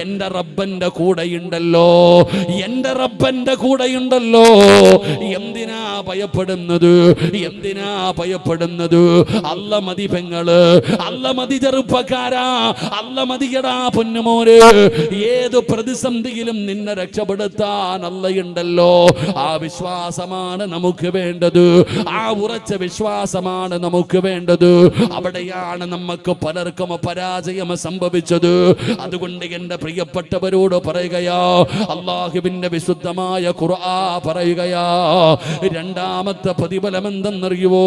എന്റെ റബ്ബന്റെ കൂടെയുണ്ടല്ലോ. എന്റെ റബ്ബന്റെ കൂടെയുണ്ടല്ലോ. എന്തിനാ ഭയപ്പെടുന്നത്? എന്തിനാ ഭയപ്പെടുന്നത്? അല്ല മതി പെങ്ങൾ. അല്ല മതി ചെറുപ്പക്കാരാ. അല്ല മതിയടാ പൊന്നുമോര് ഏത് പ്രതിസന്ധിയിലും നിന്നെ രക്ഷപ്പെടുത്താൻ അല്ലയുണ്ടല്ലോ ആ വിശ്വാസമാണ് നമുക്ക് വേണ്ടത്. ആ ഉറച്ച വിശ്വാസമാണ് നമുക്ക് വേണ്ടത്. അവിടെയാണ് നമുക്ക് പലർക്കും പരാജയം സംഭവിച്ചത്. അതുകൊണ്ട് എന്റെ പ്രിയപ്പെട്ടവരോട് പറയുകയാ അള്ളാഹുവിന്റെ വിശുദ്ധമായ ഖുർആ പറയുകയാ രണ്ടാമത്തെ പ്രതിഫലം എന്തെന്നറിയുവോ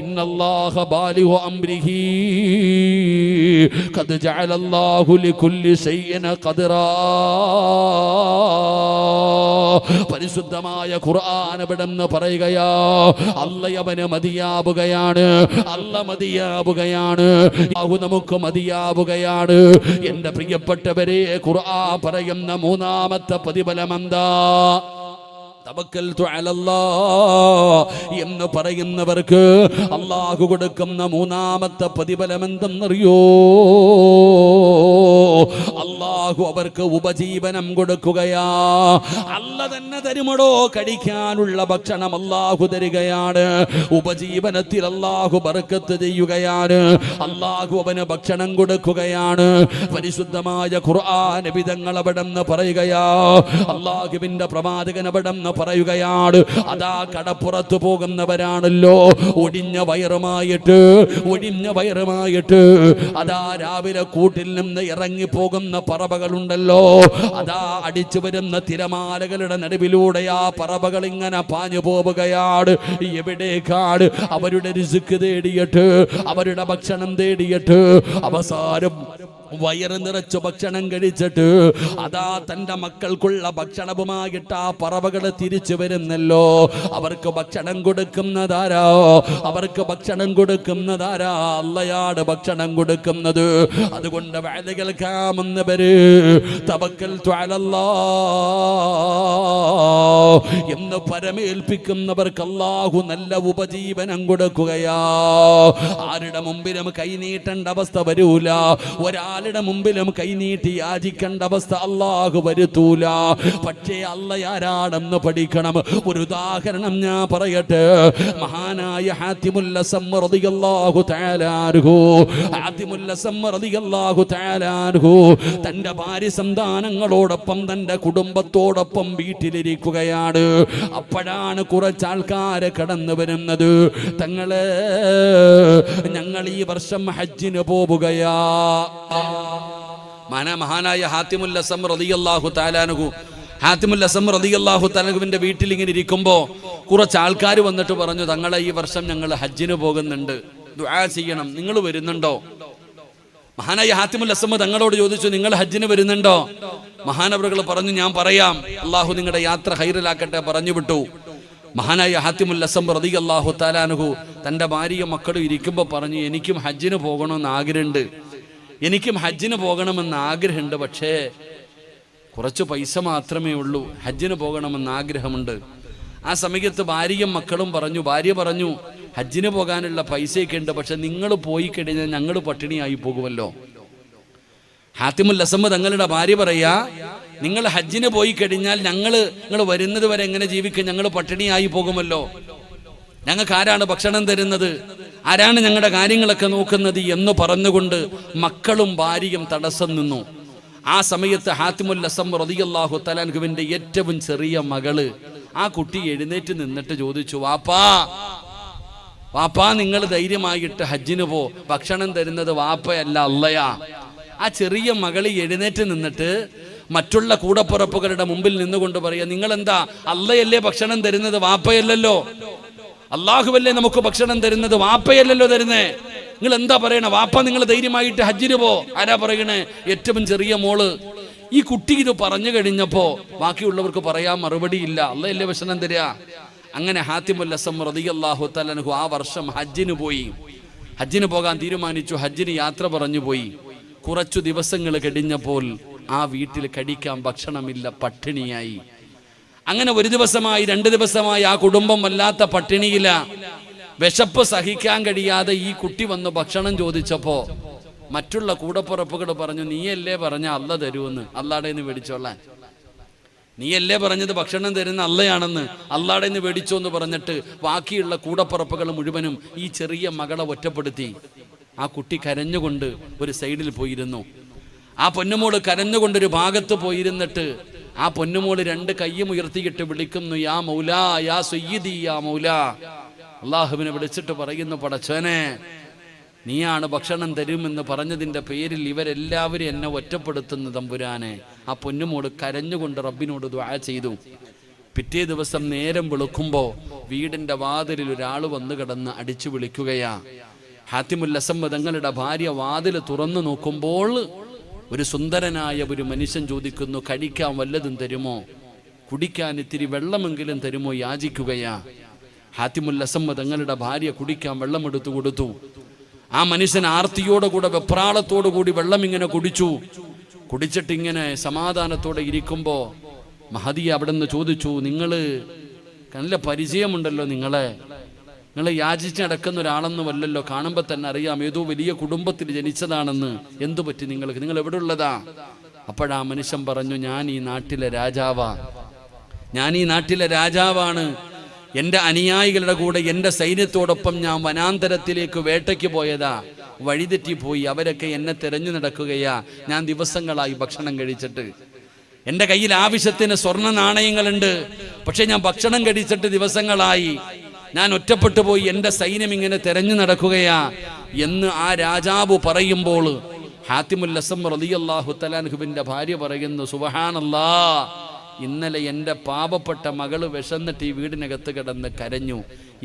ഇന്നല്ലാഹ ബാലിഹു അംരിഹി ഖദ് ജഅലല്ലാഹു ലികുല്ലി ശൈഇന ഖദറാ. പരിശുദ്ധമായ ഖുർആൻ എവിടെന്ന് പറയുകയാ അല്ലയവന് മതിയാവുകയാണ് അല്ല മതിയാവുകയാണ് നമുക്ക് മതിയാവുകയാണ്. എന്റെ പ്രിയപ്പെട്ടവരെ ഖുർആ പറയുന്ന മൂന്നാമത്തെ പ്രതിഫലം എന്താ? തവക്കൽതു അലല്ലാ എന്ന് പറയുന്നവർക്ക് അള്ളാഹു കൊടുക്കുന്ന മൂന്നാമത്തെ പ്രതിഫലം എന്തെന്നറിയോ അള്ളാഹു അവർക്ക് ഉപജീവനം കൊടുക്കുകയാ. അല്ല തന്നെ തരുമടോ? കഴിക്കാനുള്ള ഭക്ഷണം അള്ളാഹു തരികയാണ്. ഉപജീവനത്തിൽ അള്ളാഹു ബർക്കത്ത് ചെയ്യുകയാണ്. അള്ളാഹു അവന് ഭക്ഷണം കൊടുക്കുകയാണ്. പരിശുദ്ധമായ ഖുർആൻ വിധങ്ങൾ അവിടെ നിന്ന് പറയുകയാ. അള്ളാഹുവിന്റെ പ്രവാചകൻ അവിടെ നിന്ന് പറയുകയാണ് അതാ കടപ്പുറത്ത് പോകുന്നവരാണല്ലോ. ഒടിഞ്ഞ വയറുമായിട്ട് ഒടിഞ്ഞ വയറുമായിട്ട്. അതാ രാവിലെ കൂട്ടിൽ നിന്ന് ഇറങ്ങി പോകുന്ന പറവകളുണ്ടല്ലോ. അതാ അടിച്ചു വരുന്ന തിരമാലകളുടെ നടുവിലൂടെ ആ പറവകൾ ഇങ്ങനെ പാഞ്ഞു പോവുകയാണ് എവിടേക്കാണ് അവരുടെ രുചിക്ക് തേടിയിട്ട് അവരുടെ ഭക്ഷണം തേടിയിട്ട് അവസാനം വയറ് നിറച്ചു ഭക്ഷണം കഴിച്ചിട്ട് അതാ തന്റെ മക്കൾക്കുള്ള ഭക്ഷണവുമായിട്ട് ആ പറവകൾ തിരിച്ചു വരുന്നല്ലോ. അവർക്ക് ഭക്ഷണം കൊടുക്കുന്നതാരാ? അവർക്ക് ഭക്ഷണം കൊടുക്കുന്നതാരാ? അല്ലയാണ് ഭക്ഷണം കൊടുക്കുന്നത്. അതുകൊണ്ട് വേല കേൾക്കാമെന്നവര് തവക്കൽ എന്ന് പരമേൽപ്പിക്കുന്നവർക്ക് അല്ലാഹു നല്ല ഉപജീവനം കൊടുക്കുകയാ. ആരുടെ മുമ്പിലും കൈനീട്ടേണ്ട അവസ്ഥ വരൂല. ഒരാളുടെ മുമ്പിലും കൈനീട്ടി യാചിക്കേണ്ട അവസ്ഥ അള്ളാഹു വരുത്തൂല. പക്ഷേ അല്ല ആരാണെന്ന് പഠിക്കണം. ഒരു ഉദാഹരണം ഞാൻ പറയട്ടെ. മഹാനായ ഹാത്തിമുല്ല സമ്മറിയാഹു തയാലാർഹു ഹാത്തിമുല്ല സമ്മറിയാഹു തയാലാർഹു തന്റെ ഭാര്യ സന്താനങ്ങളോടൊപ്പം തന്റെ കുടുംബത്തോടൊപ്പം വീട്ടിലിരിക്കുകയാണ്. അപ്പോഴാണ് കുറച്ച് ആൾക്കാര് കടന്നു വരുന്നത്. തങ്ങളെ ഞങ്ങൾ ഈ വർഷം ഹജ്ജിന് പോവുകയാ. മഹാനായ ഹാത്തിമുൽ അസം റളിയല്ലാഹു താലാനുഹു ഹാത്തിമുൽ അസം റളിയല്ലാഹു താലാനുഹുവിന്റെ വീട്ടിൽ ഇങ്ങനെ ഇരിക്കുമ്പോൾ കുറച്ച് ആൾക്കാർ വന്നിട്ട് പറഞ്ഞു തങ്ങളെ ഈ വർഷം ഞങ്ങൾ ഹജ്ജിന് പോകുന്നുണ്ട്. ദുആ ചെയ്യണം. നിങ്ങൾ വരുന്നുണ്ടോ? മഹാനായ ഹാത്തിമുൽ തങ്ങളോട് ചോദിച്ചു നിങ്ങൾ ഹജ്ജിന് വരുന്നുണ്ടോ? മഹാനവറുകൾ പറഞ്ഞു ഞാൻ പറയാം. അള്ളാഹു നിങ്ങളുടെ യാത്ര ഹൈറിലാക്കട്ടെ പറഞ്ഞു വിട്ടു. മഹാനായ ഹാത്തിമുൽ അസം റതി അള്ളാഹു താലാനുഹു തന്റെ ഭാര്യയും മക്കളും ഇരിക്കുമ്പോൾ പറഞ്ഞു എനിക്കും ഹജ്ജിന് പോകണമെന്ന് ആഗ്രഹമുണ്ട്. എനിക്കും ഹജ്ജിന് പോകണമെന്ന് ആഗ്രഹമുണ്ട് പക്ഷേ കുറച്ച് പൈസ മാത്രമേ ഉള്ളൂ. ഹജ്ജിന് പോകണമെന്ന് ആഗ്രഹമുണ്ട്. ആ സമയത്ത് ഭാര്യയും മക്കളും പറഞ്ഞു ഭാര്യ പറഞ്ഞു ഹജ്ജിന് പോകാനുള്ള പൈസയൊക്കെ ഉണ്ട് പക്ഷെ നിങ്ങൾ പോയി കഴിഞ്ഞാൽ ഞങ്ങൾ പട്ടിണിയായി പോകുമല്ലോ. ഹാത്തിമുൽ അസമ്മ തങ്ങളുടെ ഭാര്യ പറയാ നിങ്ങൾ ഹജ്ജിന് പോയി കഴിഞ്ഞാൽ ഞങ്ങൾ നിങ്ങൾ വരുന്നത് വരെ എങ്ങനെ ജീവിക്കും? ഞങ്ങൾ പട്ടിണിയായി പോകുമല്ലോ. ഞങ്ങൾക്ക് ആരാണ് ഭക്ഷണം തരുന്നത്? ആരാണ് ഞങ്ങളുടെ കാര്യങ്ങളൊക്കെ നോക്കുന്നത് എന്ന് പറഞ്ഞുകൊണ്ട് മക്കളും ഭാര്യയും തടസ്സം നിന്നു. ആ സമയത്ത് ഹാത്തിമുൽ അസം റതിയല്ലാഹു തലാൻഖുവിന്റെ ഏറ്റവും ചെറിയ മകൾ ആ കുട്ടി എഴുന്നേറ്റ് നിന്നിട്ട് ചോദിച്ചു വാപ്പാ വാപ്പാ നിങ്ങൾ ധൈര്യമായിട്ട് ഹജ്ജിന് പോ. ഭക്ഷണം തരുന്നത് വാപ്പയല്ല അല്ലയാ ആ ചെറിയ മകളി എഴുന്നേറ്റ് നിന്നിട്ട് മറ്റുള്ള കൂടപ്പുറപ്പുകളുടെ മുമ്പിൽ നിന്നുകൊണ്ട് പറയാ നിങ്ങൾ എന്താ അല്ലയല്ലേ ഭക്ഷണം തരുന്നത്? വാപ്പയല്ലല്ലോ. അള്ളാഹുവല്ലേ നമുക്ക് ഭക്ഷണം തരുന്നത്? വാപ്പയല്ലല്ലോ തരുന്നേ. നിങ്ങൾ എന്താ പറയണ? വാപ്പ നിങ്ങൾ ധൈര്യമായിട്ട് ഹജ്ജിന് പോ. ആരാ പറയണേ? ഏറ്റവും ചെറിയ മോൾ. ഈ കുട്ടി ഇത് പറഞ്ഞു കഴിഞ്ഞപ്പോ ബാക്കിയുള്ളവർക്ക് പറയാൻ മറുപടിയില്ല അല്ലയല്ലേ ഭക്ഷണം തരിക അങ്ങനെ ഹാത്തിമുല്ലസം റതി അള്ളാഹു തലനഹു ആ വർഷം ഹജ്ജിന് പോയി. ഹജ്ജിന് പോകാൻ തീരുമാനിച്ചു. ഹജ്ജിന് യാത്ര പറഞ്ഞു പോയി. കുറച്ചു ദിവസങ്ങൾ കഴിഞ്ഞപ്പോൾ ആ വീട്ടിൽ കടിക്കാൻ ഭക്ഷണമില്ല. പട്ടിണിയായി. അങ്ങനെ ഒരു ദിവസമായി രണ്ട് ദിവസമായി ആ കുടുംബം വല്ലാത്ത പട്ടിണിയില. വിശപ്പ് സഹിക്കാൻ കഴിയാതെ ഈ കുട്ടി വന്ന് ഭക്ഷണം ചോദിച്ചപ്പോ മറ്റുള്ള കൂടപ്പുറപ്പുകൾ പറഞ്ഞു നീയല്ലേ പറഞ്ഞ അല്ല തരുമെന്ന് അല്ലാടെ നിന്ന് മേടിച്ചോളാൻ. നീയല്ലേ പറഞ്ഞത് ഭക്ഷണം തരുന്ന അല്ലയാണെന്ന് അല്ലാടെ നിന്ന് മേടിച്ചോ എന്ന് പറഞ്ഞിട്ട് ബാക്കിയുള്ള കൂടപ്പുറപ്പുകൾ മുഴുവനും ഈ ചെറിയ മകളെ ഒറ്റപ്പെടുത്തി. ആ കുട്ടി കരഞ്ഞുകൊണ്ട് ഒരു സൈഡിൽ പോയിരുന്നു. ആ പൊന്നുമോൾ കരഞ്ഞുകൊണ്ടൊരു ഭാഗത്ത് പോയിരുന്നിട്ട് ആ പൊന്നുമോൾ രണ്ട് കയ്യും ഉയർത്തിയിട്ട് വിളിക്കുന്നു യാ മൗലാ യാ സയ്യിദി യാ മൗലാ. അള്ളാഹുവിനെ വിളിച്ചിട്ട് പറയുന്നു പടച്ചോനെ നീയാണ് ഭക്ഷണം തരുമെന്ന് പറഞ്ഞതിന്റെ പേരിൽ ഇവരെല്ലാവരും എന്നെ ഒറ്റപ്പെടുത്തുന്നു തമ്പുരാനെ. ആ പൊന്നുമോട് കരഞ്ഞുകൊണ്ട് റബ്ബിനോട് ദ്വാ ചെയ്തു. പിറ്റേ ദിവസം നേരം വെളുക്കുമ്പോൾ വീടിന്റെ വാതിലിൽ ഒരാൾ വന്നു കിടന്ന് അടിച്ചു വിളിക്കുകയാ. ഹാത്തിമുൽ അസമ്മ തങ്ങളുടെ ഭാര്യ വാതിൽ തുറന്നു നോക്കുമ്പോൾ ഒരു സുന്ദരനായ ഒരു മനുഷ്യൻ ചോദിക്കുന്നു കഴിക്കാൻ വല്ലതും തരുമോ? കുടിക്കാൻ ഇത്തിരി വെള്ളമെങ്കിലും തരുമോ? യാചിക്കുകയാ. ഹാത്തിമുൽ അസമ്മ തങ്ങളുടെ ഭാര്യ കുടിക്കാൻ വെള്ളമെടുത്തു കൊടുത്തു. ആ മനുഷ്യൻ ആർത്തിയോടെ കൂടെ വെപ്രാളത്തോടു കൂടി വെള്ളം ഇങ്ങനെ കുടിച്ചു. കുടിച്ചിട്ട് ഇങ്ങനെ സമാധാനത്തോടെ ഇരിക്കുമ്പോ മഹതി അവിടെ നിന്ന് ചോദിച്ചു നിങ്ങൾ നല്ല പരിചയമുണ്ടല്ലോ നിങ്ങളെ. നിങ്ങൾ യാചിച്ച് നടക്കുന്ന ഒരാളെന്നുമല്ലല്ലോ. കാണുമ്പോൾ തന്നെ അറിയാം ഏതോ വലിയ കുടുംബത്തിൽ ജനിച്ചതാണെന്ന്. എന്തു പറ്റി നിങ്ങൾക്ക്? നിങ്ങൾ എവിടെ ഉള്ളതാ? അപ്പോഴാ മനുഷ്യൻ പറഞ്ഞു ഞാൻ ഈ നാട്ടിലെ രാജാവാ. ഞാൻ ഈ നാട്ടിലെ രാജാവാണ്. എന്റെ അനുയായികളുടെ കൂടെ എന്റെ സൈന്യത്തോടൊപ്പം ഞാൻ വനാന്തരത്തിലേക്ക് വേട്ടയ്ക്ക് പോയതാ. വഴിതെറ്റി പോയി. അവരൊക്കെ എന്നെ തിരഞ്ഞു നടക്കുകയാ. ഞാൻ ദിവസങ്ങളായി ഭക്ഷണം കഴിച്ചിട്ട്. എന്റെ കയ്യിൽ ആവശ്യത്തിന് സ്വർണ നാണയങ്ങളുണ്ട്. പക്ഷെ ഞാൻ ഭക്ഷണം കഴിച്ചിട്ട് ദിവസങ്ങളായി. ഞാൻ ഒറ്റപ്പെട്ടു പോയി എന്റെ സൈന്യം ഇങ്ങനെ തെരഞ്ഞു നടക്കുകയാ എന്ന് ആ രാജാവ് പറയുമ്പോൾ ഹാത്തിമുൽ അസം റളിയല്ലാഹു തലാൻഹുവിന്റെ ഭാര്യ പറയുന്നു സുബഹാനല്ലാ ഇന്നലെ എന്റെ പാപപ്പെട്ട മകൾ വിശന്നിട്ട് ഈ വീടിനകത്ത് കിടന്ന് കരഞ്ഞു.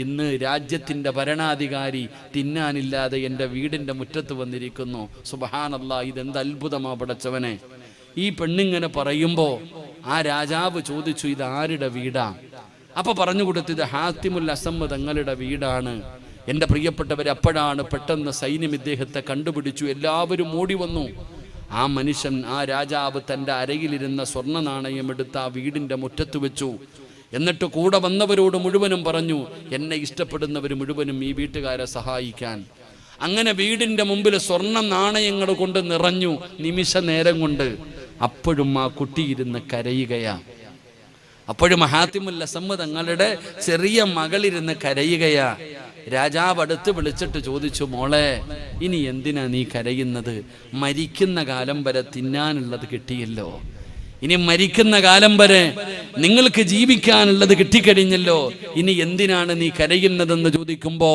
ഇന്ന് രാജ്യത്തിന്റെ ഭരണാധികാരി തിന്നാനില്ലാതെ എന്റെ വീടിന്റെ മുറ്റത്ത് വന്നിരിക്കുന്നു. സുബഹാനല്ലാ ഇതെന്ത് അത്ഭുതമാ പടച്ചവനെ. ഈ പെണ്ണിങ്ങനെ പറയുമ്പോൾ ആ രാജാവ് ചോദിച്ചു ഇത് ആരുടെ വീടാ? അപ്പൊ പറഞ്ഞു കൊടുത്തത് ഹാത്തിമുൽ അസമ്മ തങ്ങളുടെ വീടാണ്. എന്റെ പ്രിയപ്പെട്ടവർ അപ്പോഴാണ് പെട്ടെന്ന് സൈന്യം ഇദ്ദേഹത്തെ കണ്ടുപിടിച്ചു. എല്ലാവരും ഓടി വന്നു. ആ മനുഷ്യൻ ആ രാജാവ് തന്റെ അരയിലിരുന്ന സ്വർണ നാണയം എടുത്ത് ആ വീടിന്റെ മുറ്റത്ത് വെച്ചു. എന്നിട്ട് കൂടെ വന്നവരോട് മുഴുവനും പറഞ്ഞു എന്നെ ഇഷ്ടപ്പെടുന്നവർ മുഴുവനും ഈ വീട്ടുകാരെ സഹായിക്കാൻ. അങ്ങനെ വീടിന്റെ മുമ്പിൽ സ്വർണ നാണയങ്ങൾ കൊണ്ട് നിറഞ്ഞു നിമിഷ നേരം കൊണ്ട് അപ്പോഴും ആ കുട്ടിയിരുന്ന് കരയുകയാണ് അപ്പോഴും മഹാത്തിമുല്ല സമ്മ തങ്ങളുടെ ചെറിയ മകളിരുന്ന് കരയുകയാ. രാജാവ് അടുത്ത് വിളിച്ചിട്ട് ചോദിച്ചു മോളെ ഇനി എന്തിനാ നീ കരയുന്നത്? മരിക്കുന്ന കാലം വരെ തിന്നാനുള്ളത് കിട്ടിയല്ലോ. ഇനി മരിക്കുന്ന കാലം വരെ നിങ്ങൾക്ക് ജീവിക്കാനുള്ളത് കിട്ടിക്കഴിഞ്ഞല്ലോ. ഇനി എന്തിനാണ് നീ കരയുന്നതെന്ന് ചോദിക്കുമ്പോ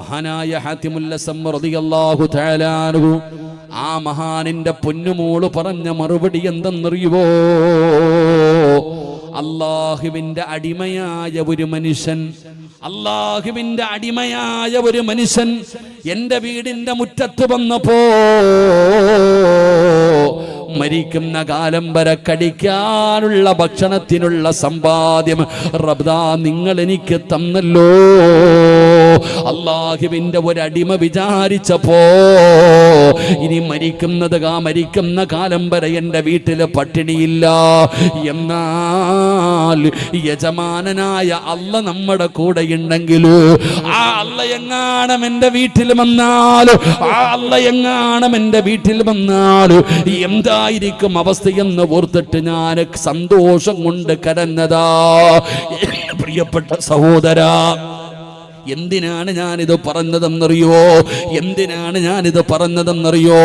മഹാനായ ഹാത്തിമുല്ല സമ്മ റളിയല്ലാഹു തആല ആ മഹാനിന്റെ പൊന്നുമോൾ പറഞ്ഞ മറുപടി എന്തെന്നറിയുവോ? അള്ളാഹുവിന്റെ അടിമയായ ഒരു മനുഷ്യൻ. അള്ളാഹുവിന്റെ അടിമയായ ഒരു മനുഷ്യൻ എന്റെ വീടിന്റെ മുറ്റത്ത് വന്നപ്പോ മരിക്കുന്ന കാലം വരെ കടിക്കാനുള്ള ഭക്ഷണത്തിനുള്ള സമ്പാദ്യം റബ്ദാ നിങ്ങൾ എനിക്ക് തന്നല്ലോ. അള്ളാഹുവിന്റെ ഒരടിമ വിചാരിച്ചപ്പോ ഇനി മരിക്കുന്നത് കാ മരിക്കുന്ന കാലം വരെ എന്റെ വീട്ടിൽ പട്ടിണിയില്ല. എന്നാൽ യജമാനനായ അല്ല നമ്മുടെ കൂടെ ഉണ്ടെങ്കിൽ ആ അല്ല എങ്ങാണം എന്റെ വീട്ടിൽ വന്നാലോ ആ അല്ല എങ്ങാണം എന്റെ വീട്ടിൽ വന്നാലോ എന്തായിരിക്കും അവസ്ഥയെന്ന് ഓർത്തിട്ട് ഞാൻ സന്തോഷം കൊണ്ട് കരഞ്ഞതാ. പ്രിയപ്പെട്ട സഹോദരാ എന്തിനാണ് ഞാനിത് പറഞ്ഞതെന്നറിയോ? എന്തിനാണ് ഞാനിത് പറഞ്ഞതെന്നറിയോ?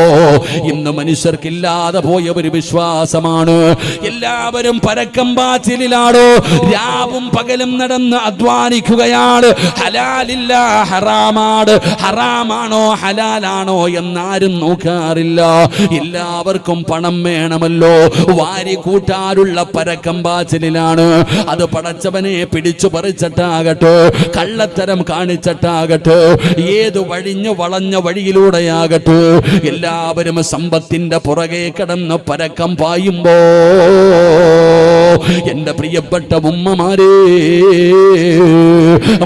ഇന്ന് മനുഷ്യർക്കില്ലാതെ പോയ ഒരു വിശ്വാസമാണ്. എല്ലാവരും പരക്കം പാച്ചിലാണോ രാവും പകലും നടന്ന് അധ്വാനിക്കുകയാണ്. ഹലാലില്ല ഹറാമാണ്. ഹറാമാണോ ഹലാലാണോ എന്നാരും നോക്കാറില്ല. എല്ലാവർക്കും പണം വേണമല്ലോ. വാരി കൂട്ടാറുള്ള പരക്കം പാച്ചിലാണ് അത് പടച്ചവനെ പിടിച്ചു പറിച്ചിട്ടാകട്ടെ. കള്ളത്തരം കാണിച്ചിട്ടാകട്ടെ. ഏത് വഴിഞ്ഞു വളഞ്ഞ വഴിയിലൂടെയാകട്ടെ. എല്ലാവരും സമ്പത്തിന്റെ പുറകെ കിടന്ന് പരക്കം പായുമ്പോ എന്റെ പ്രിയപ്പെട്ട ഉമ്മമാരെ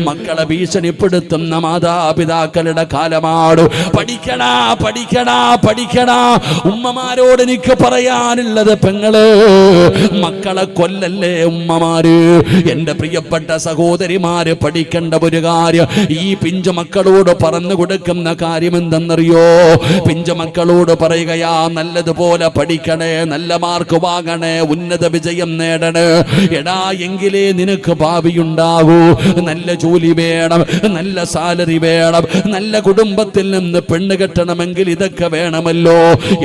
മക്കളെ ഭീഷണിപ്പെടുത്തുന്ന മാതാപിതാക്കളുടെ കാലമാണ്. പഠിക്കടാ പഠിക്കടാ പഠിക്കടാ ഉമ്മമാരോട് എനിക്ക് പറയാനുള്ളത് പെങ്ങൾ മക്കളെ കൊല്ലല്ലേ ഉമ്മമാര്? എന്റെ പ്രിയപ്പെട്ട സഹോദരിമാര് പഠിക്കേണ്ട ഒരു കാര്യം ഈ പിഞ്ചു മക്കളോട് പറഞ്ഞു കൊടുക്കുന്ന കാര്യം എന്തെന്നറിയോ പിഞ്ചു മക്കളോട് പറയുകയാ നല്ലതുപോലെ പഠിക്കണേ നല്ല മാർക്ക് വാങ്ങണേ ഉന്നത വിജയം നേടണേ എടാ എങ്കിലേ നിനക്ക് ഭാവിയുണ്ടാകൂ. നല്ല ജോലി വേണം നല്ല സാലറി വേണം നല്ല കുടുംബത്തിൽ നിന്ന് പെണ്ണ് കെട്ടണമെങ്കിൽ ഇതൊക്കെ വേണമല്ലോ.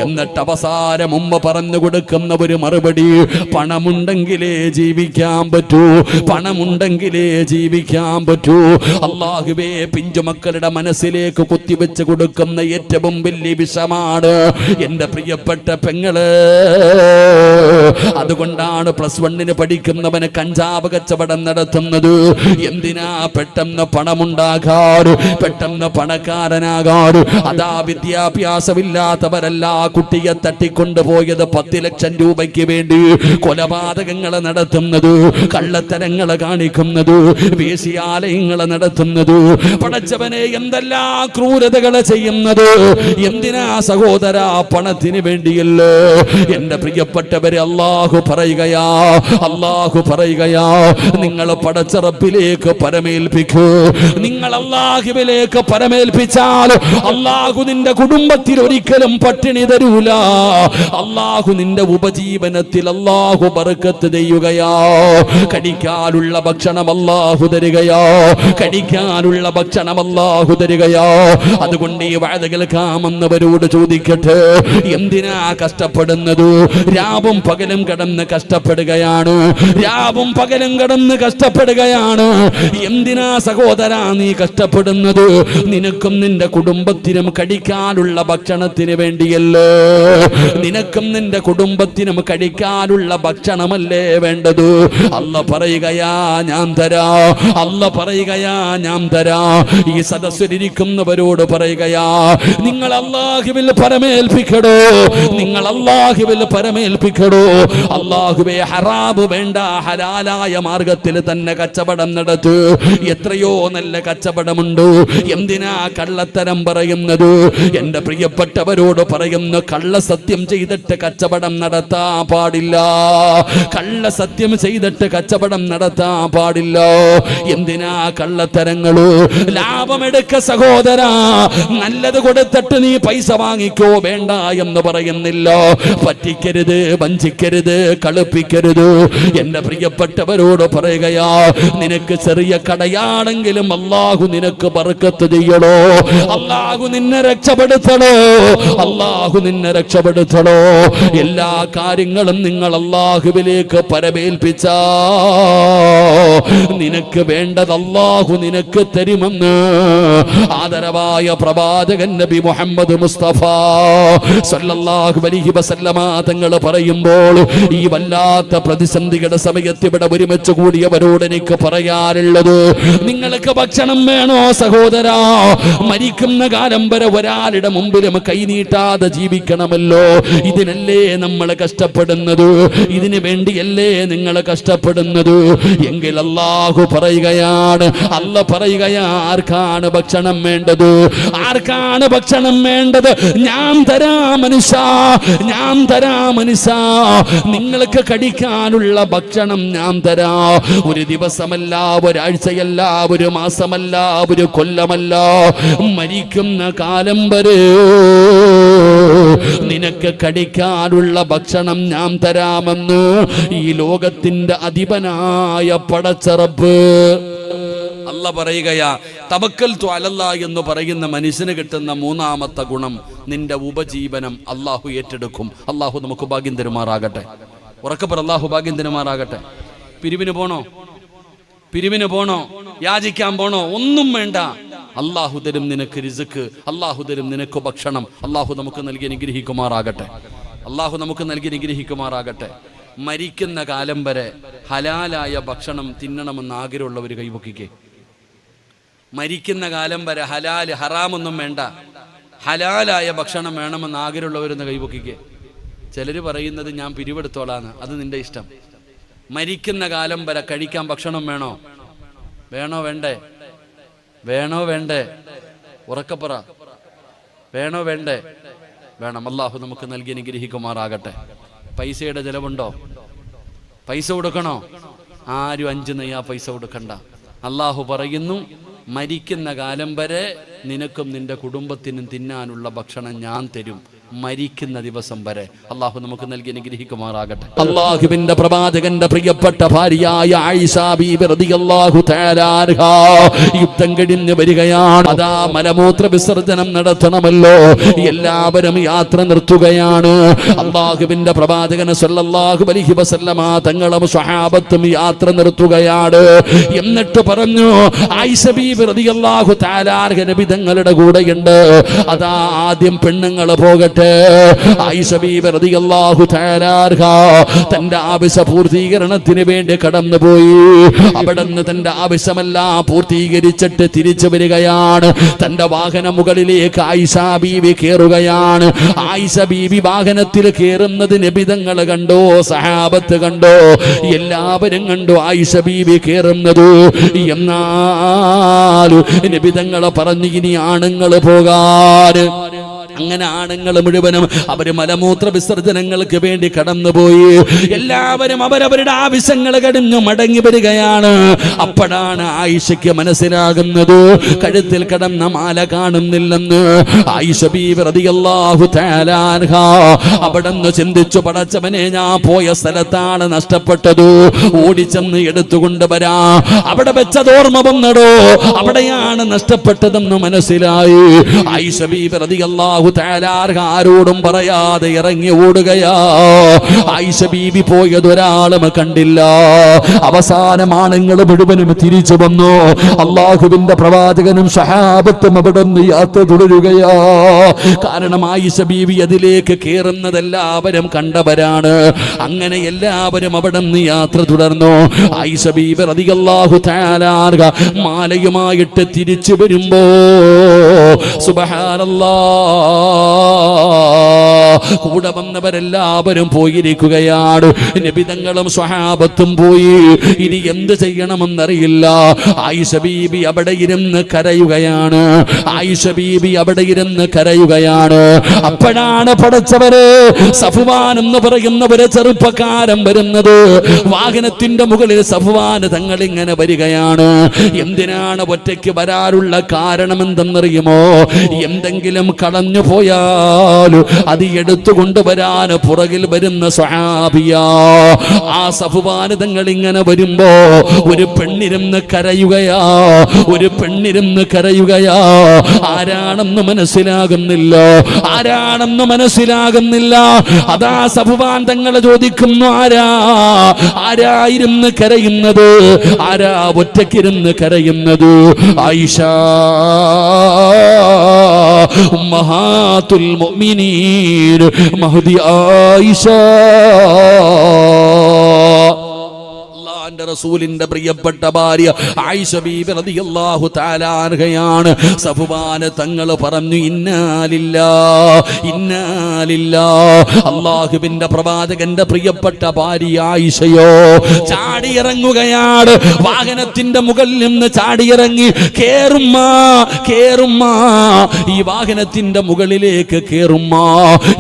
എന്നിട്ട് അവസാനം ഉമ്മ പറഞ്ഞു കൊടുക്കുന്ന ഒരു മറുപടി പണമുണ്ടെങ്കിലേ ജീവിക്കാൻ പറ്റൂ പണമുണ്ടെങ്കിലേ ജീവിക്കാൻ പറ്റൂ. അള്ളാഹുവേ പിഞ്ചു മക്കളുടെ മനസ്സിലേക്ക് കുത്തിവെച്ച് കൊടുക്കുന്ന ഏറ്റവും വലിയ വിഷമാണ് എന്റെ പ്രിയപ്പെട്ട പെങ്ങൾ. അതുകൊണ്ടാണ് പ്ലസ് വണ്ണിന് പഠിക്കുന്നവന് കഞ്ചാവ് കച്ചവടം നടത്തുന്നത്. എന്തിനാ പെട്ടെന്ന് പണമുണ്ടാകാറ്? പെട്ടെന്ന് പണക്കാരനാകാറു? അതാ വിദ്യാഭ്യാസമില്ലാത്തവരല്ല കുട്ടിയെ തട്ടിക്കൊണ്ടുപോയത് പത്ത് ലക്ഷം രൂപയ്ക്ക് വേണ്ടി കൊലപാതകങ്ങൾ നടത്തുന്നത് കള്ളത്തരങ്ങൾ കാണിക്കുന്നത് വേശിയാലയങ്ങൾ നടത്തുന്നത് പടച്ചവനെ എന്തെല്ലാം ക്രൂരതകൾ ചെയ്യുന്നത്? എന്തിനാ സഹോദര പണത്തിന് വേണ്ടിയല്ലോ? എന്റെ പ്രിയപ്പെട്ടവരെ അള്ളാഹു പറയുകയാ അള്ളാഹു പറയുകയാ നിങ്ങൾ പടച്ചറപ്പിലേക്ക് പരമേൽപ്പിക്കൂ. നിങ്ങൾ അള്ളാഹുവിലേക്ക് പരമേൽപ്പിച്ചാൽ അള്ളാഹു നിന്റെ കുടുംബത്തിൽ ഒരിക്കലും പട്ടിണി തരൂല. അള്ളാഹു നിന്റെ ഉപജീവനത്തിൽ അള്ളാഹു ബർക്കത്ത് ചെയ്യുകയാ. കടിക്കാനുള്ള ഭക്ഷണം അള്ളാഹു തരികയാ. കടിക്കാനുള്ള ഭക്ഷണം അള്ളാഹു തരികയാ. അതുകൊണ്ട് ഈ വാഴ കേൾക്കാമെന്നവരോട് ചോദിക്കട്ടെ എന്തിനാ കഷ്ടപ്പെടുന്നത്? രാവും പകലും കടന്ന് കഷ്ടപ്പെടുകയാണ് രാവും പകലും കടന്ന് കഷ്ടപ്പെടുകയാണ്. എന്തിനാ സഹോദര നീ കഷ്ടപ്പെടുന്നത്? നിനക്കും നിന്റെ കുടുംബത്തിനും കടിക്കാനുള്ള ഭക്ഷണത്തിന് വേണ്ടിയല്ലോ. നിനക്കും നിന്റെ കുടുംബത്തിനും കടിക്കാനുള്ള ഭക്ഷണമല്ലേ വേണ്ടത്? അല്ല പറയുകയാ ഞാൻ തരാ. അല്ല പറയുകയാ ഞാൻ തരാ. ഈ സദസ്സിലിരിക്കുന്നവരോട് പറയുകയാ നിങ്ങൾ അള്ളാഹുവിൽ പരമേൽപ്പിക്കടോ. നിങ്ങൾ അള്ളാഹുവിൽ പരമേൽപ്പിക്കടോ. അള്ളാഹുവെ ഹറാബ് വേണ്ട ഹലാലായ മാർഗത്തിൽ തന്നെ കച്ചവടം നടത്തു. എത്രയോ നല്ല കച്ചവടമുണ്ട്. എന്തിനാ കള്ളത്തരം പറയുന്നത്? എന്റെ പ്രിയപ്പെട്ടവരോട് പറയുന്നു കള്ള സത്യം ചെയ്തിട്ട് കച്ചവടം നടത്താൻ പാടില്ല. കള്ള സത്യം ചെയ്തിട്ട് കച്ചവടം നടത്താൻ പാടില്ല. എന്തിനാ കള്ളത്തരങ്ങൾ? ലാഭമെടുക്ക സഹോദര. നല്ലത് കൊടുത്തിട്ട് നീ പൈസ വാങ്ങിക്കോ വേണ്ട എന്ന് പറയുന്നില്ല. പറ്റിക്കരുത് വഞ്ചിക്കരുത് കളിപ്പിക്കരുത്. എന്റെ പ്രിയപ്പെട്ടവരോട് പറയുകയാ നിനക്ക് ചെറിയ കടയാണെങ്കിലും അള്ളാഹു നിനക്ക് പറക്കത്ത് ചെയ്യണോ? അള്ളാഹു നിന്നെ രക്ഷപ്പെടുത്തണോ? അള്ളാഹു നിന്നെ രക്ഷപ്പെടുത്തണോ? എല്ലാ കാര്യങ്ങളും നിങ്ങൾ അള്ളാഹുവിലേക്ക് പരമേൽപ്പിച്ച. നിനക്ക് വേണ്ടത് അള്ളാഹു നിനക്ക് തരുമെന്ന് ആദരവായ പ്രവാചകൻ നബി മുഹമ്മദ് മുസ്തഫ സല്ലല്ലാഹു അലൈഹി വസല്ലമ തങ്ങൾ പറയുമ്പോൾ ഈ വല്ലാത്ത പ്രതിസന്ധിയുടെ സമയത്ത് ഇവിടെ ഒരുമിച്ച് കൂടിയവരോട് എനിക്ക് പറയാനുള്ളത്. നിങ്ങൾക്ക് ഭക്ഷണം വേണോ സഹോദരാ? മരിക്കുന്ന കാലം വരെ ഒരാളുടെ മുമ്പിലും കൈനീട്ടാതെ ജീവിക്കണമല്ലോ. ഇതിനല്ലേ നമ്മൾ കഷ്ടപ്പെടുന്നത്? ഇതിനു വേണ്ടിയല്ലേ നിങ്ങൾ കഷ്ടപ്പെടുന്നത്? എങ്കിൽ അള്ളാഹു പറയുകയാണ് അല്ല പറയുകയാ ആർക്കാണ് ഭക്ഷണം വേണ്ടത്? ആർക്കാണ് ഭക്ഷണം വേണ്ടത്? ഞാൻ തരാ മനുഷ്യ. ഞാൻ തരാ മനുഷ്യ. നിങ്ങൾക്ക് കടിക്കാനുള്ള ഭക്ഷണം ഞാൻ തരാ. ഒരു ദിവസമല്ല ഒരാഴ്ചയല്ല ഒരു മാസമല്ല ഒരു കൊല്ലമല്ല. മരിക്കുന്ന കാലം വരെ നിനക്ക് കടിക്കാനുള്ള ഭക്ഷണം ഞാൻ തരാമെന്ന് ഈ ലോകത്തിന്റെ അധിപനായ പടച്ചറപ്പ് അല്ല പറയുകയാ തവക്കൽ ത്വാലല്ല എന്ന് പറയുന്ന മനുഷ്യന് കിട്ടുന്ന മൂന്നാമത്തെ ഗുണം നിന്റെ ഉപജീവനം അള്ളാഹു ഏറ്റെടുക്കും. അള്ളാഹു നമുക്ക് ഭാഗ്യം തരുമാറാകട്ടെ. ഉറക്കപ്പുറ അള്ളാഹു ഭാഗ്യം തരുമാറാകട്ടെ. പിരിവിന് പോണോ? പിരിവിന് പോണോ? യാചിക്കാൻ പോണോ? ഒന്നും വേണ്ട. അള്ളാഹു തരും നിനക്ക് രിസുക്ക് അള്ളാഹു തരും നിനക്ക് ഭക്ഷണം. അള്ളാഹു നമുക്ക് നൽകി അനുഗ്രഹിക്കുമാറാകട്ടെ. അള്ളാഹു നമുക്ക് നൽകി അനുഗ്രഹിക്കുമാറാകട്ടെ. മരിക്കുന്ന കാലം വരെ ഹലാലായ ഭക്ഷണം തിന്നണമെന്ന് ആഗ്രഹമുള്ളവർ കൈപൊക്കിക്കേ മരിക്കുന്ന കാലം വരെ ഹലാൽ ഹറാമൊന്നും വേണ്ട. ഹലാലായ ഭക്ഷണം വേണമെന്ന് ആഗ്രഹമുള്ളവരൊന്ന് കൈപൊക്കിക്കേ ചിലർ പറയുന്നത് ഞാൻ പിരിവെടുത്തോളാന്ന്. അത് നിന്റെ ഇഷ്ടം. മരിക്കുന്ന കാലം വരെ കഴിക്കാൻ ഭക്ഷണം വേണോ? വേണോ വേണ്ടേ? വേണോ വേണ്ടേ? ഉറക്കപ്പറ വേണോ വേണ്ടേ? വേണം. അള്ളാഹു നമുക്ക് നൽകി അനുഗ്രഹിക്കുമാറാകട്ടെ. പൈസയുടെ ചിലവുണ്ടോ? പൈസ കൊടുക്കണോ? ആരും അഞ്ച് നെയ്യാ പൈസ കൊടുക്കണ്ട. അള്ളാഹു പറയുന്നു മരിക്കുന്ന കാലം വരെ നിനക്കും നിന്റെ കുടുംബത്തിനും തിന്നാനുള്ള ഭക്ഷണം ഞാൻ തരും. മരിക്കുന്ന ദിവസം വരെ അള്ളാഹു നമുക്ക് നൽകി അനുഗ്രഹിക്കുമാറാകട്ടെ. അള്ളാഹുവിന്റെ പ്രവാചകന്റെ പ്രിയപ്പെട്ട ഭാര്യയായ യുദ്ധം കഴിഞ്ഞ് വരികയാണ്. അതാ മലമൂത്ര വിസർജനം നടത്തണമല്ലോ. എല്ലാവരും യാത്ര നിർത്തുകയാണ്. അള്ളാഹുവിന്റെ പ്രവാചകൻ സല്ലല്ലാഹു അലൈഹി വസല്ലമ തങ്ങളും സ്വഹാബത്തും യാത്ര നിർത്തുകയാണ്. എന്നിട്ട് പറഞ്ഞു ആയിഷ ബീബി റളിയല്ലാഹു തങ്ങളുടെ കൂടെയുണ്ട്. അതാ ആദ്യം പെണ്ണുങ്ങൾ പോകട്ടെ. അൻഹ തന്റെ ആവശ്യ പൂർത്തീകരണത്തിന് വേണ്ടി കടന്നുപോയി. അവിടെ നിന്ന് തന്റെ ആവശ്യമെല്ലാം പൂർത്തീകരിച്ചിട്ട് തിരിച്ചു വരികയാണ്. തന്റെ വാഹന മുകളിലേക്ക് ആയിഷ ബീവി കയറുകയാണ് ആയിഷ ബീവി വാഹനത്തിൽ കയറുന്നത് നബിതങ്ങൾ കണ്ടോ? സഹാബത്ത് കണ്ടോ? എല്ലാവരും കണ്ടു ആയിഷ ബീവി കയറുന്നത് എന്നാൽ നബിതങ്ങളെ പറഞ്ഞു ഇനി ആണുങ്ങൾ പോകാൻ. അങ്ങനെ ആണുങ്ങൾ മുഴുവനും അവർ മലമൂത്ര വിസർജനങ്ങൾക്ക് വേണ്ടി കടന്നുപോയി. എല്ലാവരും അവരവരുടെ ആവശ്യങ്ങൾ കടിഞ്ഞു മടങ്ങി വരികയാണ്. അപ്പോഴാണ് ആയിഷയ്ക്ക് മനസ്സിലാകുന്നത് കഴുത്തിൽ കടന്ന മാല കാണുന്നില്ലെന്ന്. ആയിഷ ബീവി അവിടെ അവിടെന്ന് ചിന്തിച്ചു പടച്ചവനെ ഞാൻ പോയ സ്ഥലത്താണ് നഷ്ടപ്പെട്ടത്. ഓടിച്ചെന്ന് എടുത്തുകൊണ്ട് വരാ. അവിടെ വെച്ചത് ഓർമ്മ വന്നടോ. അവിടെയാണ് നഷ്ടപ്പെട്ടതെന്ന് മനസ്സിലായി. ആയിഷ ബീവി റളിയല്ലാഹു തആല അൻഹ ആരോടും പറയാതെ ഇറങ്ങി ഓടുകയാ. ആയിഷ ബീബി പോയത് ഒരാളും കണ്ടില്ല. അവസാനം മുഴുവനും തിരിച്ചു വന്നു. അള്ളാഹുവിന്റെ പ്രവാചകനും സഹാബത്തും അവിടെ നിന്ന് യാത്ര തുടരുകയാ. കാരണം ആയിഷ ബീവി അതിലേക്ക് കയറുന്നത് എല്ലാവരും കണ്ടവരാണ്. അങ്ങനെ എല്ലാവരും അവിടെ നിന്ന് യാത്ര തുടർന്നു. ആയിഷ ബീബി റളിയല്ലാഹു തആല അൻഹ മാലയുമായിട്ട് തിരിച്ചു വരുമ്പോ സുബ്ഹാനല്ലാഹ് കൂടെ വന്നവരെല്ലാവരും പോയിരിക്കുകയാണ്. നബിതങ്ങളും സ്വഹാബത്തും പോയി. ഇനി എന്ത് ചെയ്യണമെന്നറിയില്ല. ആയിഷ ബീബി അവിടെ ഇരുന്ന് കരയുകയാണ്. ആയിഷ ബീബി അവിടെ ഇരുന്ന് കരയുകയാണ്. അപ്പോഴാണ് പടച്ചവര് സഫുവാൻ എന്ന് പറയുന്ന ഒരു ചെറുപ്പക്കാരൻ വരുന്നത്. വാഹനത്തിന്റെ മുകളിൽ സഫുവാൻ തങ്ങൾ ഇങ്ങനെ വരികയാണ്. എന്തിനാണ് ഒറ്റയ്ക്ക് വരാറുള്ള കാരണം എന്തെന്നറിയുമോ? എന്തെങ്കിലും കളഞ്ഞു പോയാൽ അത് എടുത്തു കൊണ്ടുവരാൻ പുറകിൽ വരുന്ന സ്വഹാബിയ. ആ സഫുവാൻ തങ്ങൾ ഇങ്ങനെ വരുമ്പോ ഒരു പെണ്ണിരുന്ന് കരയുകയാ. ഒരു പെണ്ണിരുന്ന് കരയുകയാ. ആരാണെന്ന് മനസ്സിലാകുന്നില്ല. ആരാണെന്ന് മനസ്സിലാകുന്നില്ല. അതാ സഫുവാൻ തങ്ങൾ ചോദിക്കുന്നു ആരാ? ആരായിരുന്ന് കരയുന്നത്? ആരാ ഒറ്റക്കിരുന്ന് കരയുന്നത്? ആയിഷ ഉമ്മഹാത്തുൽ മുഅ്മിനീൻ മഹ്ദി ആയിഷ. അള്ളാന്റെ റസൂലിന്റെ പ്രിയപ്പെട്ട ഭാര്യ ആയിഷ ബീബി റളിയല്ലാഹു തആല അൻഹയാണ്. സഫുവാന തങ്ങൾ പറഞ്ഞു ഇന്നാലില്ല ഇന്നാലില്ല അള്ളാഹുവിന്റെ പ്രവാചകന്റെ പ്രിയപ്പെട്ട ഭാര്യ ആയിഷയോ ചാടിയിറങ്ങുകയാണ്. വാഹനത്തിന്റെ മുകളിൽ നിന്ന് ചാടിയിറങ്ങി കേറുമ്മ കേറുമ്മ ഈ വാഹനത്തിന്റെ മുകളിലേക്ക് കേറുമ്മ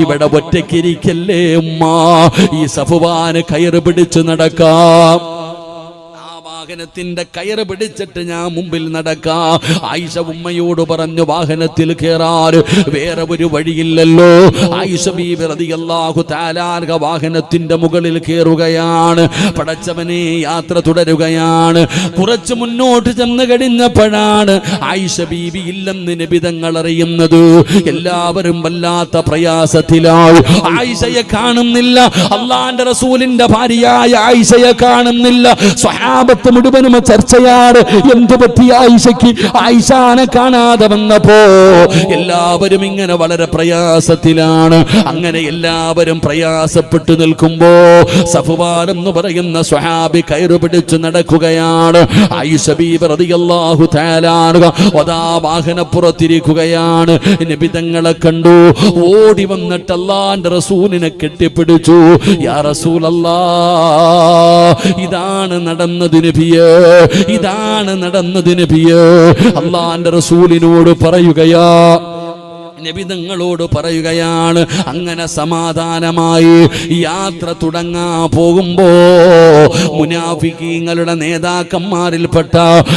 ഇവിടെ ഒറ്റയ്ക്കിരിക്കല്ലേ ഉമ്മ. ഈ സഫുവാന് കയറ് പിടിച്ചു നടക്കാം. വാഹനത്തിന്റെ കയറ് പിടിച്ചിട്ട് ഞാൻ മുമ്പിൽ നടക്കാം. ആയിഷ ഉമ്മയോട് പറഞ്ഞു വാഹനത്തിൽ കയറാൻ വേറെ ഒരു വഴിയില്ലല്ലോ. ആയിഷ ബീബി റളിയല്ലാഹു തആലാർക വാഹനത്തിന്റെ മുകളിൽ കയറുകയാണ്. പടച്ചവനെ യാത്ര തുടരുകയാണ്. കുറച്ച് മുന്നോട്ട് ചെന്ന് കഴിഞ്ഞപ്പോഴാണ് ആയിഷ ബീബി ഇല്ലെന്ന് നിബിതങ്ങൾ അറിയുന്നത്. എല്ലാവരും വല്ലാത്ത പ്രയാസത്തിലായി ആയിഷയെ കാണുന്നില്ല. അള്ളാന്റെ റസൂലിന്റെ ഭാര്യയായ ആയിഷയെ കാണുന്നില്ല. സ്വഹാബത്ത് മുഴുവനും ചർച്ചയാണ്. എന്ത് പറ്റി ആയിഷയ്ക്ക്? ആയിഷാനെ കാണാതെ വന്നപ്പോ എല്ലാവരും ഇങ്ങനെ വളരെ പ്രയാസത്തിലാണ്. അങ്ങനെ എല്ലാവരും പ്രയാസപ്പെട്ടു നിൽക്കുമ്പോ സഫുവാൻ എന്ന് പറയുന്ന സ്വഹാബി കയറു പിടിച്ചു നടക്കുകയാണ്. ആയിഷ ബീബി തആല അൻഹ വാഹനപ്പുറത്തിരിക്കുകയാണ്. നബിതങ്ങളെ കണ്ടു. ഓടി വന്നിട്ട് അള്ളാന്റെ റസൂലിനെ കെട്ടിപ്പിടിച്ചു. യാ റസൂലല്ലാ ഇതാണ് നടന്നത് ഇതാണ് നടന്നത് നബിയേ. അള്ളാന്റെ റസൂലിനോട് പറയുകയാ നബി നിങ്ങളോട് പറയുകയാണ് അങ്ങനെ സമാധാനമായി യാത്ര തുടങ്ങാ പോകുമ്പോ മുനാഫിക്കീങ്ങളുടെ നേതാക്കന്മാരിൽപ്പെട്ട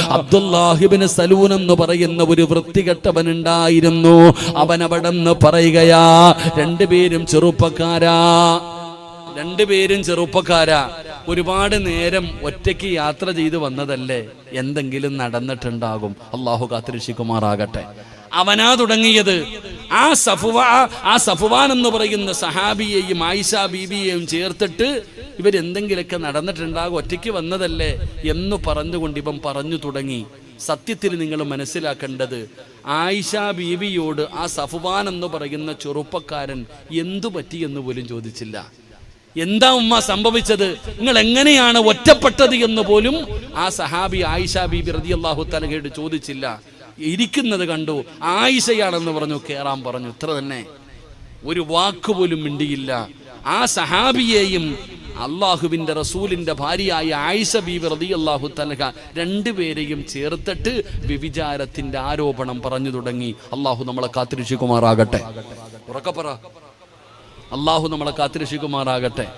അബ്ദുല്ലാഹിബിന് സലൂൻ എന്ന് പറയുന്ന ഒരു വൃത്തികെട്ടവൻ ഉണ്ടായിരുന്നു അവൻ നിന്ന് പറയുകയാ രണ്ടുപേരും ചെറുപ്പക്കാരാ. രണ്ടുപേരും ചെറുപ്പക്കാരാ. ഒരുപാട് നേരം ഒറ്റയ്ക്ക് യാത്ര ചെയ്തു വന്നതല്ലേ? എന്തെങ്കിലും നടന്നിട്ടുണ്ടാകും. അള്ളാഹു കാത്തിരക്ഷിക്കുമാറാകട്ടെ. അവനാ തുടങ്ങിയത്. ആ സഫുവ ആ സഫുവാൻ എന്ന് പറയുന്ന സഹാബിയെയും ആയിഷ ബീബിയെയും ചേർത്തിട്ട് ഇവരെന്തെങ്കിലുമൊക്കെ നടന്നിട്ടുണ്ടാകും ഒറ്റയ്ക്ക് വന്നതല്ലേ എന്ന് പറഞ്ഞുകൊണ്ട് ഇവൻ പറഞ്ഞു തുടങ്ങി. സത്യത്തിൽ നിങ്ങൾ മനസ്സിലാക്കേണ്ടത് ആയിഷ ബീബിയോട് ആ സഫുവാൻ എന്ന് പറയുന്ന ചെറുപ്പക്കാരൻ എന്തു പറ്റി എന്ന് പോലും ചോദിച്ചില്ല. എന്താ ഉമ്മ സംഭവിച്ചത്? നിങ്ങൾ എങ്ങനെയാണ് ഒറ്റപ്പെട്ടത് എന്ന് പോലും ആ സഹാബി ആയിഷ ബീബി റതി അള്ളാഹു തലകയോട് ചോദിച്ചില്ല. ഇരിക്കുന്നത് കണ്ടു. ആയിഷയാണെന്ന് പറഞ്ഞു കേറാൻ പറഞ്ഞു. ഇത്ര തന്നെ. ഒരു വാക്ക് പോലും മിണ്ടിയില്ല. ആ സഹാബിയെയും അള്ളാഹുവിന്റെ റസൂലിന്റെ ഭാര്യയായ ആയിഷ ബീബി റതി അള്ളാഹു തലക രണ്ടുപേരെയും ചേർത്തിട്ട് വിവിചാരത്തിന്റെ ആരോപണം പറഞ്ഞു തുടങ്ങി. അള്ളാഹു നമ്മളെ കാത്തിരക്ഷിക്കുമാറാകട്ടെ. ഉറക്കപ്പറ അള്ളാഹു നമ്മളെ കാത്തിരക്ഷിക്കുമാറാകട്ടെ.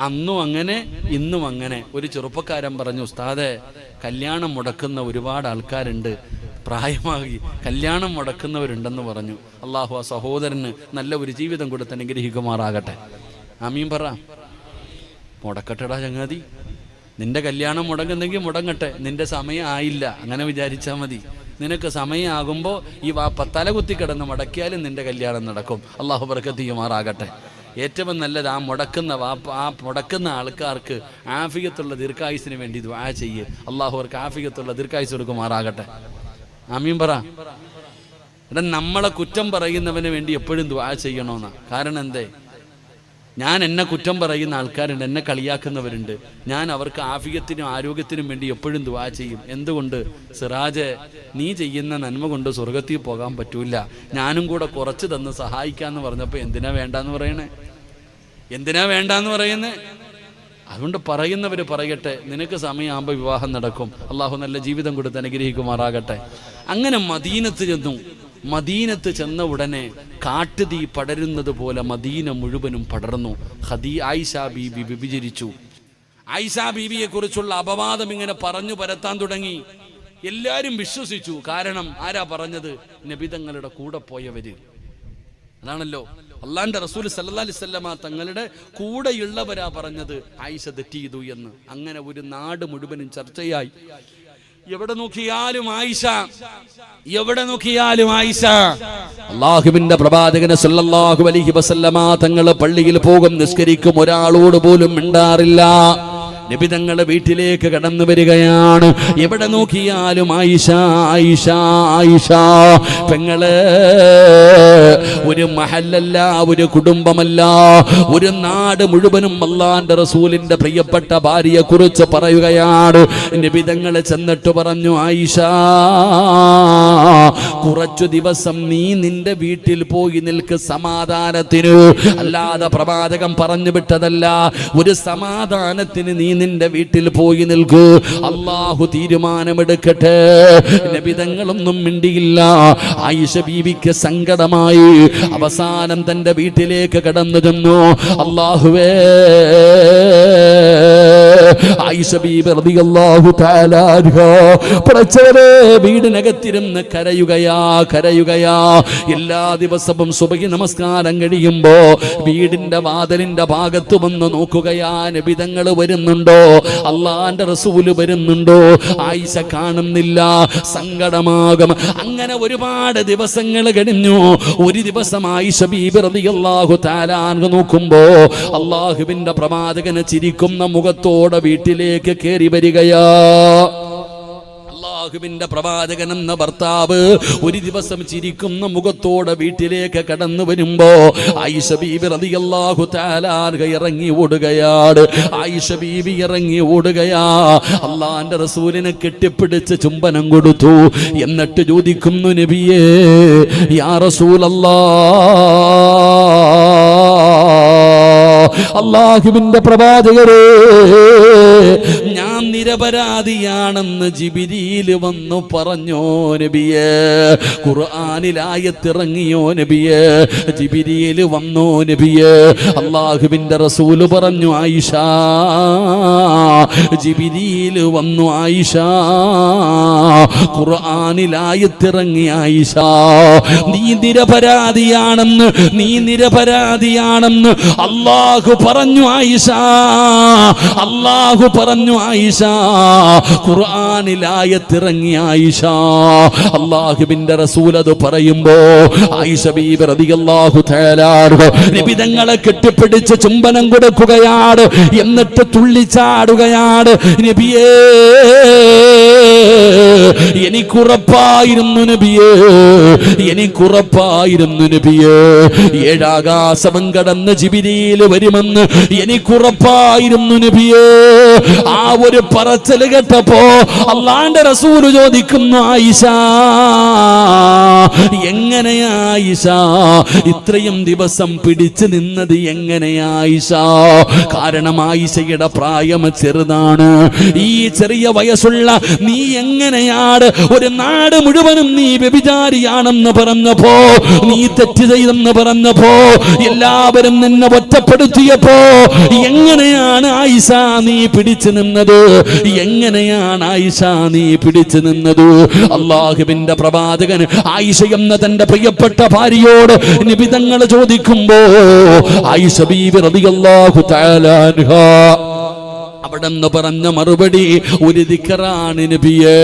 അന്നും അങ്ങനെ ഇന്നും അങ്ങനെ. ഒരു ചെറുപ്പക്കാരൻ പറഞ്ഞു ഉസ്താദെ കല്യാണം മുടക്കുന്ന ഒരുപാട് ആൾക്കാരുണ്ട്. പ്രായമാകി കല്യാണം മുടക്കുന്നവരുണ്ടെന്ന് പറഞ്ഞു. അള്ളാഹു ആ സഹോദരന് നല്ല ഒരു ജീവിതം കൊടുത്ത് അനുഗ്രഹിക്കുമാറാകട്ടെ. ആമീൻ പറ. മുടക്കട്ടെടാ ചങ്ങാതി. നിന്റെ കല്യാണം മുടങ്ങുന്നെങ്കിൽ മുടങ്ങട്ടെ. നിന്റെ സമയം ആയില്ല. അങ്ങനെ വിചാരിച്ചാൽ മതി. നിനക്ക് സമയമാകുമ്പോൾ ഈ വാ തലകുത്തി കിടന്ന് മടക്കിയാലും നിന്റെ കല്യാണം നടക്കും. അള്ളാഹു ബർക്കത്തിയുമാറാകട്ടെ ഏറ്റവും നല്ലത് ആ മുടക്കുന്ന ആ മുടക്കുന്ന ആൾക്കാർക്ക് ആഫിയത്തുള്ള ദീർഘായുസിന് വേണ്ടി ദ്വാ ചെയ്യ്. അള്ളാഹു അവർക്ക് ആഫിയത്തുള്ള ദീർഘായുസ് കൊടുക്കുമാറാകട്ടെ. ആമീൻ പറ. നമ്മളെ കുറ്റം പറയുന്നവന് വേണ്ടി എപ്പോഴും ദ്വാ ചെയ്യണമെന്നാണ് കാരണം എന്തേ? ഞാൻ എന്നെ കുറ്റം പറയുന്ന ആൾക്കാരുണ്ട് എന്നെ കളിയാക്കുന്നവരുണ്ട്. ഞാൻ അവർക്ക് ആഫിയത്തിനും ആരോഗ്യത്തിനും വേണ്ടി എപ്പോഴും ദുവാ ചെയ്യും. എന്തുകൊണ്ട്? സിറാജ് നീ ചെയ്യുന്ന നന്മ കൊണ്ട് സ്വർഗത്തിൽ പോകാൻ പറ്റൂല. ഞാനും കൂടെ കുറച്ച് തന്ന് സഹായിക്കാന്ന് പറഞ്ഞപ്പോൾ എന്തിനാ വേണ്ടാന്ന് പറയണേ? എന്തിനാ വേണ്ടാന്ന് പറയുന്നേ? അതുകൊണ്ട് പറയുന്നവർ പറയട്ടെ നിനക്ക് സമയമാകുമ്പോൾ വിവാഹം നടക്കും. അള്ളാഹു നല്ല ജീവിതം കൊടുത്ത് അനുഗ്രഹിക്കുമാറാകട്ടെ. അങ്ങനെ മദീനത്ത് ചെന്നു. മദീനത്ത് ചെന്ന ഉടനെ കാട്ടുതീ പടരുന്നത് പോലെ മദീന മുഴുവനും പടർന്നു. ഹദീ ആയിഷ ബീബി വിഭജിച്ചു ആയിഷ ബീബിയെ കുറിച്ചുള്ള അപവാദം ഇങ്ങനെ പറഞ്ഞു പരത്താൻ തുടങ്ങി. എല്ലാവരും വിശ്വസിച്ചു. കാരണം ആരാ പറഞ്ഞത്? നബിതങ്ങളുടെ കൂടെ പോയവര്. അതാണല്ലോ. അള്ളാന്റെ റസൂൽ സല്ലാ തങ്ങളുടെ കൂടെയുള്ളവരാ പറഞ്ഞത്. ആയിഷ തെറ്റ് ചെയ്തു എന്ന്. അങ്ങനെ ഒരു നാട് മുഴുവനും ചർച്ചയായി. എവിടെ നോക്കിയാലും ആയിഷ. എവിടെ നോക്കിയാലും ആയിഷ. അള്ളാഹുവിന്റെ പ്രവാചകന് സല്ലല്ലാഹു അലൈഹി വസല്ലമ തങ്ങൾ പള്ളിയിൽ പോകും നിസ്കരിക്കും. ഒരാളോട് പോലും മിണ്ടാറില്ല. നബി തങ്ങളുടെ വീട്ടിലേക്ക് കടന്നു വരികയാണ്. എവിടെ നോക്കിയാലും ആയിഷ ആയിഷ ആയിഷ. പെങ്ങൾ ഒരു മഹല്ലല്ല ഒരു കുടുംബമല്ല. ഒരു നാട് മുഴുവനും അള്ളാന്റെ റസൂലിന്റെ പ്രിയപ്പെട്ട ഭാര്യയെ കുറിച്ച് പറയുകയാണ്. നബി തങ്ങളെ ചെന്നിട്ട് പറഞ്ഞു ആയിഷ കുറച്ചു ദിവസം നീ നിന്റെ വീട്ടിൽ പോയി നിൽക്ക് സമാധാനത്തിന്. അല്ലാതെ പ്രവാചകം പറഞ്ഞു വിട്ടതല്ല. ഒരു സമാധാനത്തിന് നീ നിന്റെ വീട്ടിൽ പോയി നിൽക്കൂ. അള്ളാഹു തീരുമാനമെടുക്കട്ടെ. നബിതങ്ങളൊന്നും മിണ്ടിയില്ല. ആയിഷ ബീവിക്ക് സങ്കടമായി. അവസാനം തന്റെ വീട്ടിലേക്ക് കടന്നു ചെന്നു. അള്ളാഹുവേ അൻഹ. വീടിനകത്തിരുന്ന് കരയുകയാ കരയുകയാ. എല്ലാ ദിവസവും സുബഹി നമസ്കാരം കഴിയുമ്പോ വീടിന്റെ വാതിലിന്റെ ഭാഗത്ത് വന്ന് നോക്കുകയാ നബിതങ്ങൾ വരുന്നുണ്ടോ? അള്ളാന്റെ റസൂൽ വരുന്നുണ്ടോ? ആയിഷ കാണുന്നില്ല സങ്കടമാകും. അങ്ങനെ ഒരുപാട് ദിവസങ്ങൾ കഴിഞ്ഞു. ഒരു ദിവസം ആയിഷ ബീബിറിയാഹു തആല അൻഹ നോക്കുമ്പോ അള്ളാഹുവിന്റെ പ്രവാചകന് ചിരിക്കുന്ന മുഖത്തോടെ വീട്ടിലേക്ക് കയറി വരികയാ. അള്ളാഹുവിന്റെ പ്രവാചകൻ എന്ന ഭർത്താവ് ഒരു ദിവസം ചിരിക്കുന്ന മുഖത്തോടെ വീട്ടിലേക്ക് കടന്നു വരുമ്പോ ആയിഷ ഇറങ്ങി ഓടുകയാണ്. ആയിഷ ഇറങ്ങി ഓടുകയാ. അള്ളാന്റെ റസൂലിനെ കെട്ടിപ്പിടിച്ച് ചുംബനം കൊടുത്തു. എന്നിട്ട് ചോദിക്കുന്നു നബിയേ യാ റസൂലല്ലാ അള്ളാഹുവിന്റെ പ്രവാചകരെ നിരപരാധിയാണെന്ന് ജിബിരിയിൽ വന്നു പറഞ്ഞോ നബിയെ. ഖുർആാനിലായത്തിറങ്ങിയോ നബിയെ. ജിബിരിയിൽ വന്നോ നബിയെ. അള്ളാഹുവിന്റെ റസൂൽ പറഞ്ഞു ആയിഷ ജിബിരിയിൽ വന്നു ആയിഷ. ഖുർആാനിലായത്തിറങ്ങി ആയിഷ. നീ നിരപരാധിയാണെന്ന് നീ നിരപരാധിയാണെന്ന് അള്ളാഹു പറഞ്ഞു ആയിഷ. അള്ളാഹു പറഞ്ഞു ആയിഷ. ഖുർആാനിലായത്തിറങ്ങി ആയിഷ അള്ളാഹുബിന്റെ റസൂൽ അത് പറയുമ്പോ ആയിഷ ബീബി റളിയല്ലാഹു തആല നിബിതങ്ങളെ കെട്ടിപ്പിടിച്ച് ചുംബനം കൊടുക്കുകയാണ് എന്നിട്ട് തുള്ളിച്ചാടുകയാണ്. നബിയേ എനിക്കുറപ്പായിരുന്നു നബിയേ എനിക്കുറപ്പായിരുന്നു നബിയേ. ഏഴാകാശമം കടന്ന് ജിബിരിയിൽ വരുമെന്ന് എനിക്കുറപ്പായിരുന്നു നബിയേ. ആ ഒരു പറച്ചൽ കേട്ടപ്പോ അള്ളാന്റെ റസൂൽ ചോദിക്കുന്നു ആയിഷ എങ്ങനെയാ ആയിഷ? ഇത്രയും ദിവസം പിടിച്ചു നിന്നത് എങ്ങനെയാ ആയിഷ? കാരണം ആയിഷയുടെ പ്രായം ചെറുതാണ്. ഈ ചെറിയ വയസ്സുള്ള നീ എങ്ങനെയാണ് ഒരു നാട് മുഴുവനും നീ വ്യഭിചാരിയാണെന്ന് പറഞ്ഞപ്പോ നീ തെറ്റ് ചെയ്തെന്ന് പറഞ്ഞപ്പോ എല്ലാവരും നിന്നെ ഒറ്റപ്പെടുത്തിയപ്പോ എങ്ങനെയാണ് ആയിഷ നീ പിടിച്ചു നിന്നത്? എങ്ങനെയാണ് ആയിഷ നീ പിടിച്ചു നിന്നത്? അള്ളാഹുവിന്റെ പ്രവാചകൻ ആയിഷ എന്ന തന്റെ പ്രിയപ്പെട്ട ഭാര്യയോട് നിബിതങ്ങൾ ചോദിക്കുമ്പോ ആയിഷ ബീബി റളിയല്ലാഹു തആല അൻഹാ അവിടെ നിന്ന് പറഞ്ഞ മറുപടി ഒരു ദിക്കറാണ് നബിയേ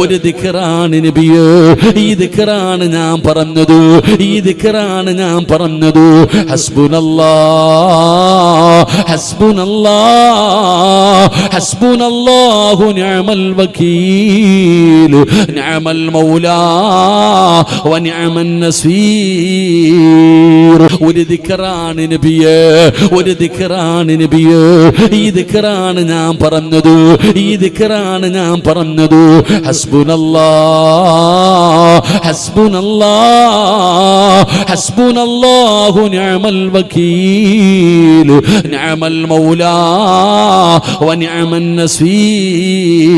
ഒരു ദിക്കറാണ് നബിയേ ഈ ദിക്കറാണ് ഞാൻ പറഞ്ഞത് ഈ ദിക്കറാണ് ഞാൻ പറഞ്ഞത്. ഹസ്ബുനല്ലാ നിഅമൽ വകീൽ നിഅമൽ മൗലാ നസീർ. ഒരു ദിക്കറാണ് നബിയേ ഒരു ദിക്കറാണ് നബിയേ ഈ ദിക്കറാണ് ഞാൻ പറഞ്ഞത്. ഈ ദിക്കറാണ് ഞാൻ പറഞ്ഞത്. ഹസ്ബുനല്ലാ ഹസ്ബുനല്ലാ ഹസ്ബുനല്ലാഹു നിഅമൽ വകീൽ നിഅമൽ മൗലാ വനിഅമൻ നസീർ.